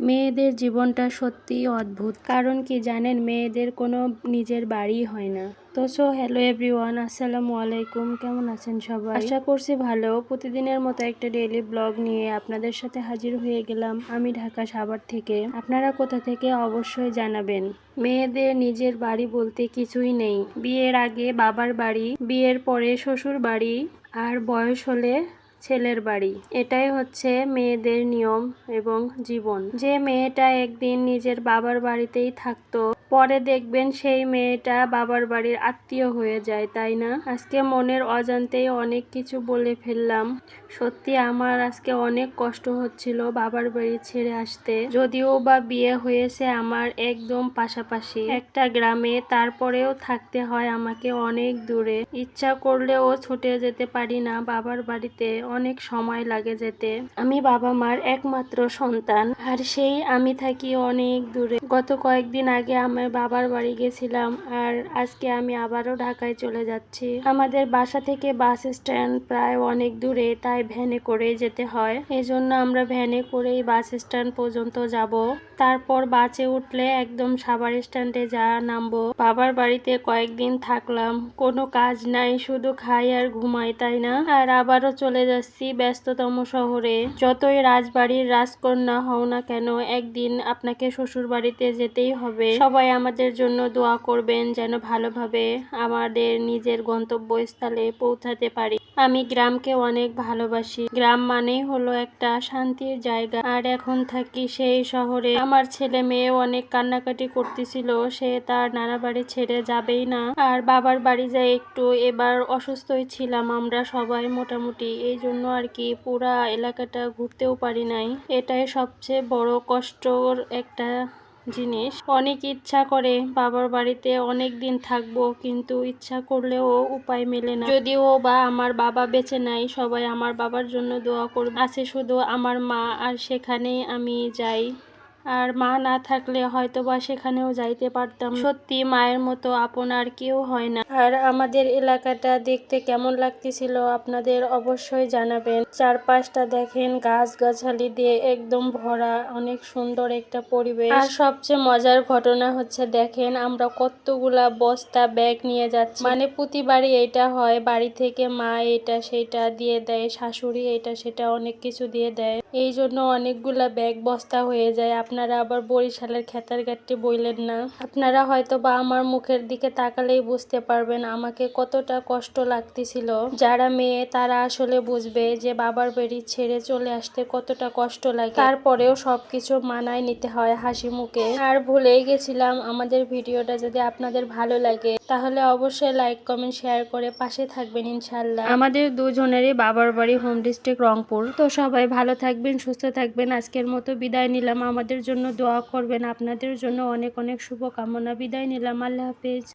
মেয়েদের জীবনটা সত্যিই অদ্ভুত। কারণ কি জানেন, মেয়েদের কোনো নিজের বাড়ি হয় না। তো সো হ্যালো এভরিওয়ান আসসালামু আলাইকুম। কেমন আছেন সবাই? আশা করছি ভালো। প্রতিদিনের মতো একটা ডেইলি ব্লগ নিয়ে আপনাদের সাথে হাজির হয়ে গেলাম আমি ঢাকা সাভার থেকে। আপনারা কোথা থেকে অবশ্যই জানাবেন। মেয়েদের নিজের বাড়ি বলতে কিছুই নেই। বিয়ের আগে বাবার বাড়ি, বিয়ের পরে শ্বশুর বাড়ি আর বয়স হলে ছেলের বাড়ি। এটাই হচ্ছে মেয়েদের নিয়ম এবং জীবন। যে মেয়েটা একদিন নিজের বাবার বাড়িতেই থাকতো পরে দেখবেন সেই মেয়েটা বাবার বাড়ির আত্মীয় হয়ে যায়, তাই না? আজকে মনের অজান্তেই অনেক কিছু বলে ফেললাম। সত্যি আমার আজকে অনেক কষ্ট হচ্ছিল বাবার বাড়ি ছেড়ে আসতে। যদিও বা বিয়ে হয়েছে আমার একদম পাশাপাশি। একটা গ্রামে তারপরেও থাকতে হয় আমাকে অনেক দূরে। ইচ্ছা করলেও ছুটে যেতে পারি না বাবার বাড়িতে, অনেক সময় লাগে যেতে। আমি বাবা মার একমাত্র সন্তান, আর সেই আমি থাকি অনেক দূরে। গত কয়েকদিন আগে আমার বাবার বাড়ি গেছিলাম আর আজকে আমি আবারও ঢাকায় চলে যাচ্ছি। আমাদের বাসা থেকে বাস স্ট্যান্ড প্রায় অনেক দূরে, তাই ভ্যানে করে যেতে হয়। এজন্য আমরা ভ্যানে করেই বাস স্ট্যান্ড পর্যন্ত যাব। তারপর বাসে উঠলে একদম সাভার স্ট্যান্ডে যা নামবো। বাবার বাড়িতে কয়েকদিন থাকলাম। কোনো কাজ নাই, শুধু খাই আর ঘুমাই, তাই না? আর আবারও চলে যাচ্ছি ব্যস্ততম শহরে। যতই রাজবাড়ির রাজকন্যা হও না কেন, একদিন আপনাকে শ্বশুর বাড়িতে যেতেই হবে। সবাই আমাদের জন্য দোয়া করবেন যেন ভালোভাবে আমাদের নিজের গন্তব্যস্থলে পৌঁছাতে পারি। আমি গ্রামকে অনেক ভালোবাসি। গ্রাম মানেই হলো একটা শান্তির জায়গা। আর এখন থাকি সেই শহরে। আমার ছেলে মেয়ে অনেক কান্নাকাটি করতেছিল। সে তার নানা বাড়ি ছেড়ে যাবেই না। আর বাবার বাড়ি যায় একটু এবার অসুস্থই ছিলাম। আমরা সবাই মোটামুটি এই জন্য আর কি পুরা এলাকাটা ঘুরতেও পারি নাই। এটাই সবচেয়ে বড় কষ্টর একটা জিনিস। অনেক ইচ্ছা করে বাবার বাড়িতে অনেক দিন থাকব, কিন্তু ইচ্ছা করলেও উপায় মেলে না। যদিও বা আমার বাবা বেঁচে নাই, সবাই আমার বাবার জন্য দোয়া করবে। আছে শুধু আমার মা, আর সেখানেই আমি যাই। আর মা না থাকলে হয়তো বা সেখানেও যাইতে পারতাম। সত্যি, মায়ের মতো আপন আর কেউ হয় না। আর আমাদের এলাকাটা দেখতে কেমন লাগতেছিল আপনাদের অবশ্যই জানাবেন। চারপাশটা দেখেন গাছ গাছালি দিয়ে একদম ভরা, অনেক সুন্দর একটা পরিবেশ। আর সবচেয়ে মজার ঘটনা হচ্ছে, দেখেন আমরা কতগুলা বস্তা, ব্যাগ নিয়ে যাচ্ছি। মানে প্রতিবারই এটা হয়, বাড়ি থেকে মা এটা সেটা দিয়ে দেয়, শাশুড়ি এটা সেটা অনেক কিছু দিয়ে দেয়। এই জন্য অনেকগুলা ব্যাগ বস্তা হয়ে যায়। আপনারা আবার বরিশালের খেতার গাঠটি বইলেন না। আপনারা হয়তো বা আমার মুখের দিকে তাকালেই বুঝতে পারবেন আমাকে কতটা কষ্ট লাগতেছিল। যারা মেয়ে, তারা আসলে বুঝবে যে বাবার বাড়ি ছেড়ে চলে আসতে কতটা কষ্ট লাগে। তারপরেও সবকিছু মানায় নিতে হয় হাসি মুখে। আর ভুলেই গেছিলাম আমাদের ভিডিওটা যদি আপনাদের ভালো লাগে, তাহলে অবশ্যই লাইক, কমেন্ট, শেয়ার করে পাশে থাকবেন ইনশাল্লাহ আমাদের দুজনেরই বাবার বাড়ি হোম ডিস্ট্রিক্ট রংপুর। তো সবাই ভালো থাকবেন, সুস্থ থাকবেন। আজকের মতো বিদায় নিলাম। আমাদের জন্য দোয়া করবেন। আপনাদের জন্য অনেক অনেক শুভকামনা। বিদায় নিলাম। আল্লাহ হাফেজ।